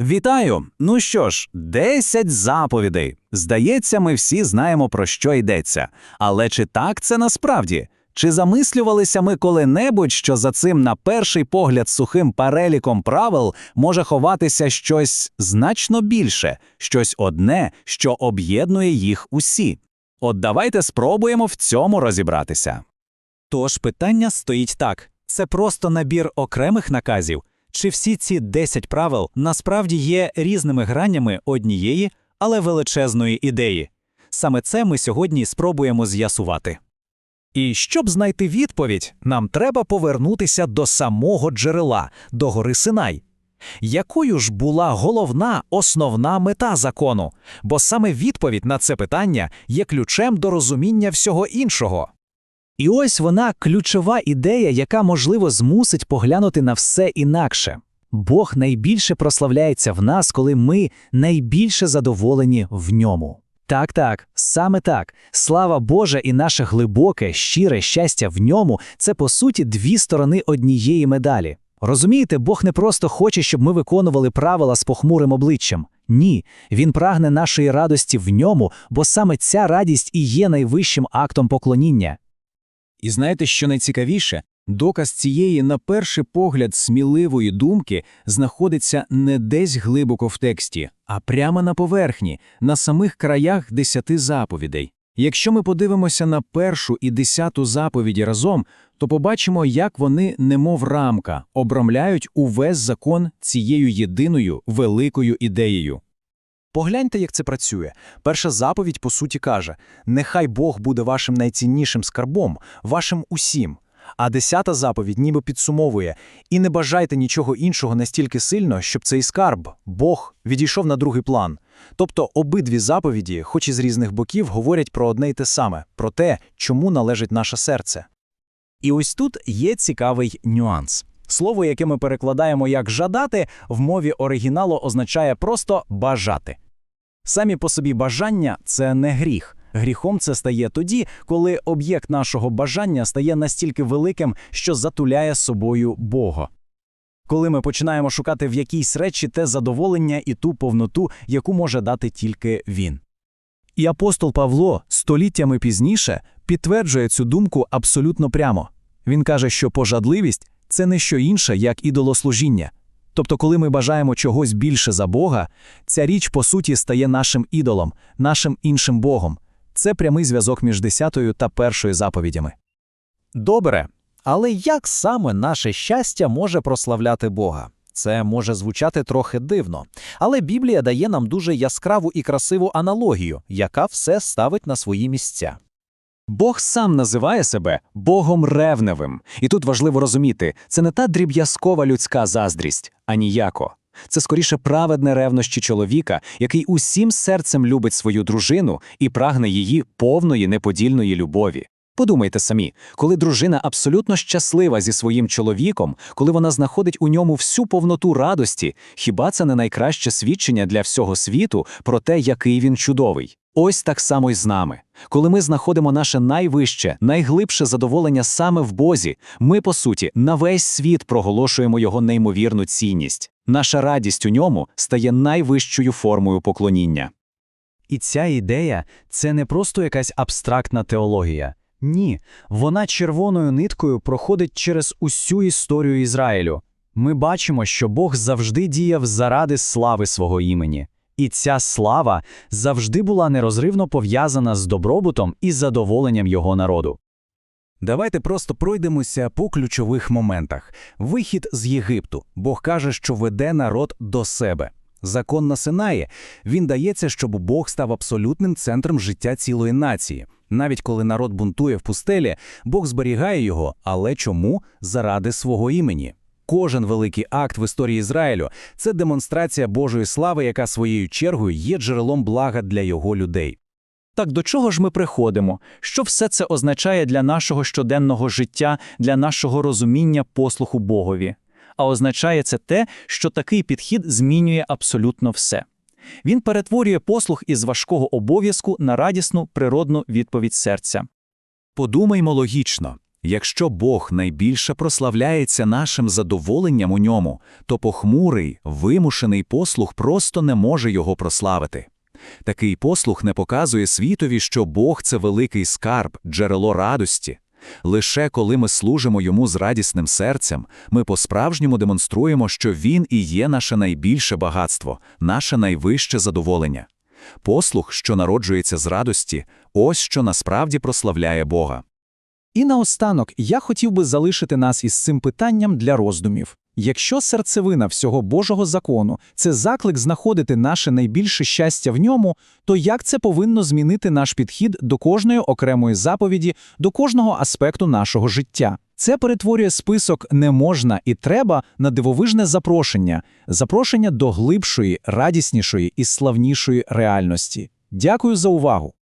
Вітаю! Ну що ж, 10 заповідей. Здається, ми всі знаємо, про що йдеться. Але чи так це насправді? Чи замислювалися ми коли-небудь, що за цим, на перший погляд, сухим переліком правил може ховатися щось значно більше, щось одне, що об'єднує їх усі? От давайте спробуємо в цьому розібратися. Тож питання стоїть так: це просто набір окремих наказів, чи всі ці 10 правил насправді є різними гранями однієї, але величезної ідеї? Саме це ми сьогодні спробуємо з'ясувати. І щоб знайти відповідь, нам треба повернутися до самого джерела, до гори Синай. Якою ж була головна основна мета закону? Бо саме відповідь на це питання є ключем до розуміння всього іншого. І ось вона ключова ідея, яка, можливо, змусить поглянути на все інакше. Бог найбільше прославляється в нас, коли ми найбільше задоволені в ньому. Так, так, саме так. Слава Божа і наше глибоке, щире щастя в ньому це по суті дві сторони однієї медалі. Розумієте, Бог не просто хоче, щоб ми виконували правила з похмурим обличчям. Ні, він прагне нашої радості в ньому, бо саме ця радість і є найвищим актом поклоніння. І знаєте, що найцікавіше? Доказ цієї, на перший погляд, сміливої думки знаходиться не десь глибоко в тексті, а прямо на поверхні, на самих краях десяти заповідей. Якщо ми подивимося на першу і десяту заповіді разом, то побачимо, як вони, немов рамка, обрамляють увесь закон цією єдиною великою ідеєю. Погляньте, як це працює. Перша заповідь, по суті, каже: Нехай Бог буде вашим найціннішим скарбом, вашим усім. А десята заповідь ніби підсумовує: і не бажайте нічого іншого настільки сильно, щоб цей скарб, Бог, відійшов на другий план. Тобто обидві заповіді, хоч і з різних боків, говорять про одне й те саме, про те, чому належить наше серце. І ось тут є цікавий нюанс. Слово, яке ми перекладаємо як жадати, в мові оригіналу означає просто бажати. Самі по собі бажання це не гріх. Гріхом це стає тоді, коли об'єкт нашого бажання стає настільки великим, що затуляє собою Бога. Коли ми починаємо шукати в якійсь речі те задоволення і ту повноту, яку може дати тільки він. І апостол Павло століттями пізніше підтверджує цю думку абсолютно прямо. Він каже, що пожадливість це не що інше, як ідолослужіння. Тобто, коли ми бажаємо чогось більше за Бога, ця річ по суті стає нашим ідолом, нашим іншим Богом. Це прямий зв'язок між десятою та першою заповідями. Добре, але як саме наше щастя може прославляти Бога? Це може звучати трохи дивно, але Біблія дає нам дуже яскраву і красиву аналогію, яка все ставить на свої місця. Бог сам називає себе Богом ревневим. І тут важливо розуміти, це не та дріб'язкова людська заздрість, а ніяко. Це скоріше праведне ревнощі чоловіка, який усім серцем любить свою дружину і прагне її повної неподільної любові. Подумайте самі, коли дружина абсолютно щаслива зі своїм чоловіком, коли вона знаходить у ньому всю повноту радості, хіба це не найкраще свідчення для всього світу про те, який він чудовий? Ось так само й з нами. Коли ми знаходимо наше найвище, найглибше задоволення саме в Бозі, ми, по суті, на весь світ проголошуємо його неймовірну цінність. Наша радість у ньому стає найвищою формою поклоніння. І ця ідея це не просто якась абстрактна теологія. Ні, вона червоною ниткою проходить через усю історію Ізраїлю. Ми бачимо, що Бог завжди діяв заради слави свого імені. І ця слава завжди була нерозривно пов'язана з добробутом і задоволенням його народу. Давайте просто пройдемося по ключових моментах. Вихід з Єгипту. Бог каже, що веде народ до себе. Закон на Синаї. Він дається, щоб Бог став абсолютним центром життя цілої нації. Навіть коли народ бунтує в пустелі, Бог зберігає його, але чому? Заради свого імені. Кожен великий акт в історії Ізраїлю це демонстрація Божої слави, яка своєю чергою є джерелом блага для його людей. Так до чого ж ми приходимо? Що все це означає для нашого щоденного життя, для нашого розуміння послуху Богові? А означає це те, що такий підхід змінює абсолютно все. Він перетворює послух із важкого обов'язку на радісну природну відповідь серця. Подумаймо логічно. Якщо Бог найбільше прославляється нашим задоволенням у ньому, то похмурий, вимушений послух просто не може його прославити. Такий послух не показує світові, що Бог – це великий скарб, джерело радості. Лише коли ми служимо йому з радісним серцем, ми по-справжньому демонструємо, що він і є наше найбільше багатство, наше найвище задоволення. Послух, що народжується з радості, ось що насправді прославляє Бога. І наостанок я хотів би залишити нас із цим питанням для роздумів. Якщо серцевина всього Божого закону – це заклик знаходити наше найбільше щастя в ньому, то як це повинно змінити наш підхід до кожної окремої заповіді, до кожного аспекту нашого життя? Це перетворює список «не можна» і «треба» на дивовижне запрошення, запрошення до глибшої, радіснішої і славнішої реальності. Дякую за увагу!